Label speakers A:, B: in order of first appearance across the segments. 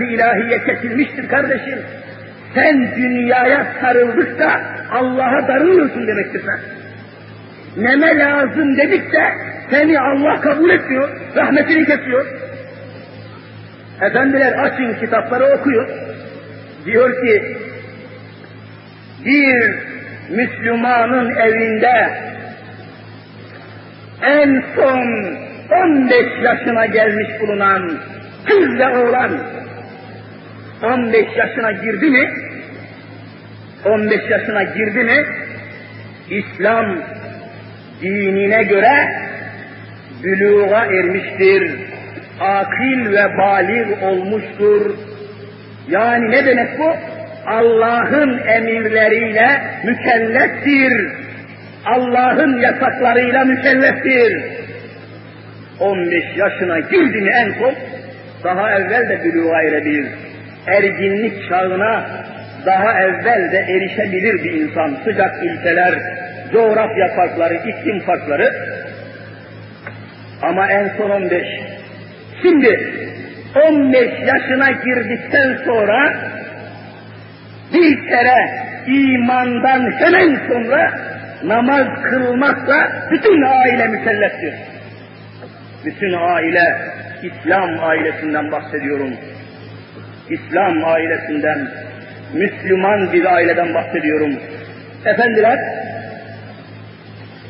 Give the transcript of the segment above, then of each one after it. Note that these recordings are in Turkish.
A: ilahiye kesilmiştir kardeşim. Sen dünyaya sarıldıkça Allah'a darılıyorsun demektir sen. Neme lazım dedikçe seni Allah kabul etmiyor, rahmetini kesiyor. Efendiler açın kitapları okuyun. Diyor ki bir Müslümanın evinde en son 15 yaşına gelmiş bulunan kız ve oğlan 15 yaşına girdi mi 15 yaşına girdi mi İslam dinine göre büluğa ermiştir. Akil ve balik olmuştur. Yani ne demek bu? Allah'ın emirleriyle mükelleftir. Allah'ın yasaklarıyla mükelleftir. 15 yaşına girdi mi en son, daha evvel de büluğa erebilir. Erginlik çağına daha evvel de erişebilir bir insan. Sıcak ülkeler, coğrafya farkları, iklim farkları. Ama en son 15. Şimdi 15 yaşına girdikten sonra bir kere imandan hemen sonra namaz kılmakla bütün aile mükelleftir. Bütün aile, İslam ailesinden bahsediyorum. İslam ailesinden, Müslüman bir aileden bahsediyorum. Efendiler,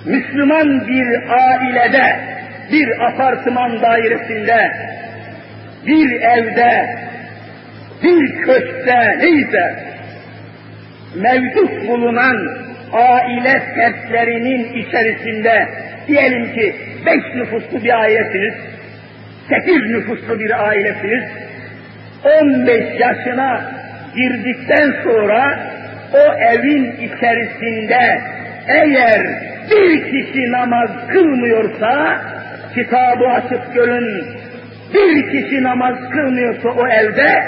A: Müslüman bir ailede, bir apartman dairesinde, bir evde, bir köşkte neyse mevcut bulunan aile fertlerinin içerisinde diyelim ki beş nüfuslu bir ailesiniz, sekiz nüfuslu bir ailesiniz, on beş yaşına girdikten sonra o evin içerisinde eğer bir kişi namaz kılmıyorsa kitabı açıp görün bir kişi namaz kılmıyorsa o evde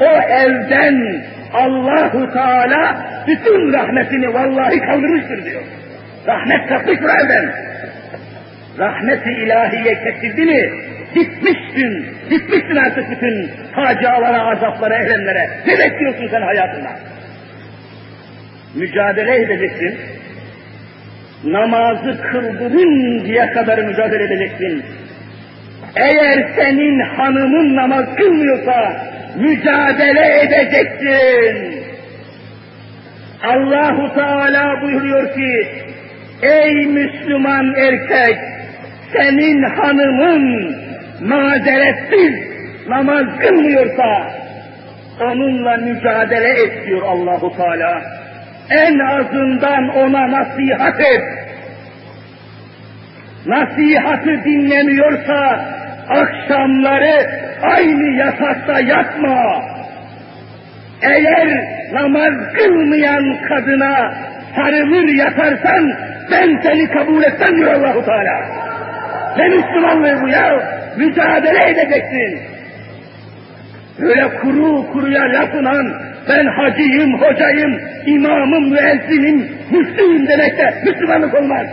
A: o evden Allahu Teala bütün rahmetini vallahi kaldırmıştır diyor. Rahmet kalkmıştır evden. Rahmeti ilahiye kesildi mi bitmişsin, bitmişsin artık bütün facialara, azaplara, eylemlere. Ne bekliyorsun sen hayatında? Mücadele edeceksin. Namazı kıldırıncaya kadar mücadele edeceksin. Eğer senin hanımın namaz kılmıyorsa mücadele edeceksin. Allahu Teala buyuruyor ki, ey Müslüman erkek, senin hanımın mazeretsiz namaz kılmıyorsa, onunla mücadele et diyor Allahu Teala. En azından ona nasihat et. Nasihatı dinlemiyorsa akşamları aynı yatakta yatma. Eğer namaz kılmayan kadına sarılır yatarsan ben seni kabul etmem diyor Allahu Teala. Ne Müslümanlığı bu ya? Mücadele edeceksin. Böyle kuru kuruya lafınan ben hacıyım, hocayım, imamım, müezzinim, müftüyüm demekte Müslümanlık olmaz.